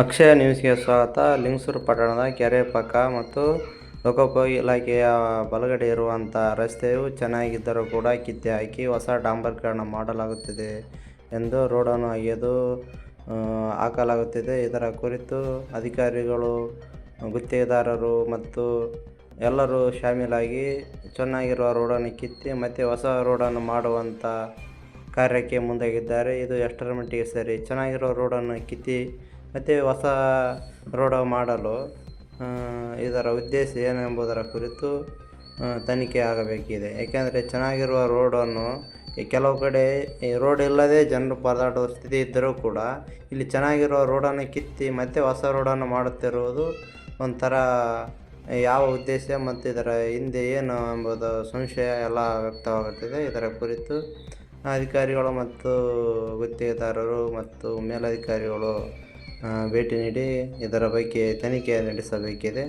ಅಕ್ಷಯ ನ್ಯೂಸ್ಗೆ ಸ್ವಾಗತ. ಲಿಂಗಸೂರು ಪಟ್ಟಣದ ಕೆರೆ ಪಕ್ಕ ಮತ್ತು ಲೋಕೋಪಯೋಗಿ ಇಲಾಖೆಯ ಬಲಗಡೆ ಇರುವಂಥ ರಸ್ತೆಯು ಚೆನ್ನಾಗಿದ್ದರೂ ಕೂಡ ಕಿತ್ತೆ ಹಾಕಿ ಹೊಸ ಡಾಂಬರ್ಕರಣ ಮಾಡಲಾಗುತ್ತಿದೆ ಎಂದು ರೋಡನ್ನು ಅಗೆದು ಹಾಕಲಾಗುತ್ತಿದೆ. ಇದರ ಕುರಿತು ಅಧಿಕಾರಿಗಳು, ಗುತ್ತಿಗೆದಾರರು ಮತ್ತು ಎಲ್ಲರೂ ಶಾಮೀಲಾಗಿ ಚೆನ್ನಾಗಿರುವ ರೋಡನ್ನು ಕಿತ್ತಿ ಮತ್ತು ಹೊಸ ರೋಡನ್ನು ಮಾಡುವಂಥ ಕಾರ್ಯಕ್ಕೆ ಮುಂದಾಗಿದ್ದಾರೆ. ಇದು ಎಷ್ಟರ ಮಟ್ಟಿಗೆ ಸರಿ? ಚೆನ್ನಾಗಿರೋ ರೋಡನ್ನು ಕಿತ್ತಿ ಮತ್ತು ಹೊಸ ರೋಡ ಮಾಡಲು ಇದರ ಉದ್ದೇಶ ಏನೆಂಬುದರ ಕುರಿತು ತನಿಖೆ ಆಗಬೇಕಿದೆ. ಏಕೆಂದರೆ ಚೆನ್ನಾಗಿರುವ ರೋಡನ್ನು ಕೆಲವು ಕಡೆ ರೋಡ್ ಇಲ್ಲದೆ ಜನರು ಪರದಾಡುವ ಸ್ಥಿತಿ ಇದ್ದರೂ ಕೂಡ, ಇಲ್ಲಿ ಚೆನ್ನಾಗಿರುವ ರೋಡನ್ನು ಕಿತ್ತಿ ಮತ್ತೆ ಹೊಸ ರೋಡನ್ನು ಮಾಡುತ್ತಿರುವುದು ಒಂಥರ, ಯಾವ ಉದ್ದೇಶ ಮತ್ತು ಇದರ ಹಿಂದೆ ಏನು ಎಂಬುದು ಸಂಶಯ ಎಲ್ಲ ವ್ಯಕ್ತವಾಗುತ್ತಿದೆ. ಇದರ ಕುರಿತು ಅಧಿಕಾರಿಗಳು ಮತ್ತು ಗುತ್ತಿಗೆದಾರರು ಮತ್ತು ಮೇಲಧಿಕಾರಿಗಳು ಭೇಟಿ ನೀಡಿ ಇದರ ಬಗ್ಗೆ ತನಿಖೆ ನಡೆಸಬೇಕಿದೆ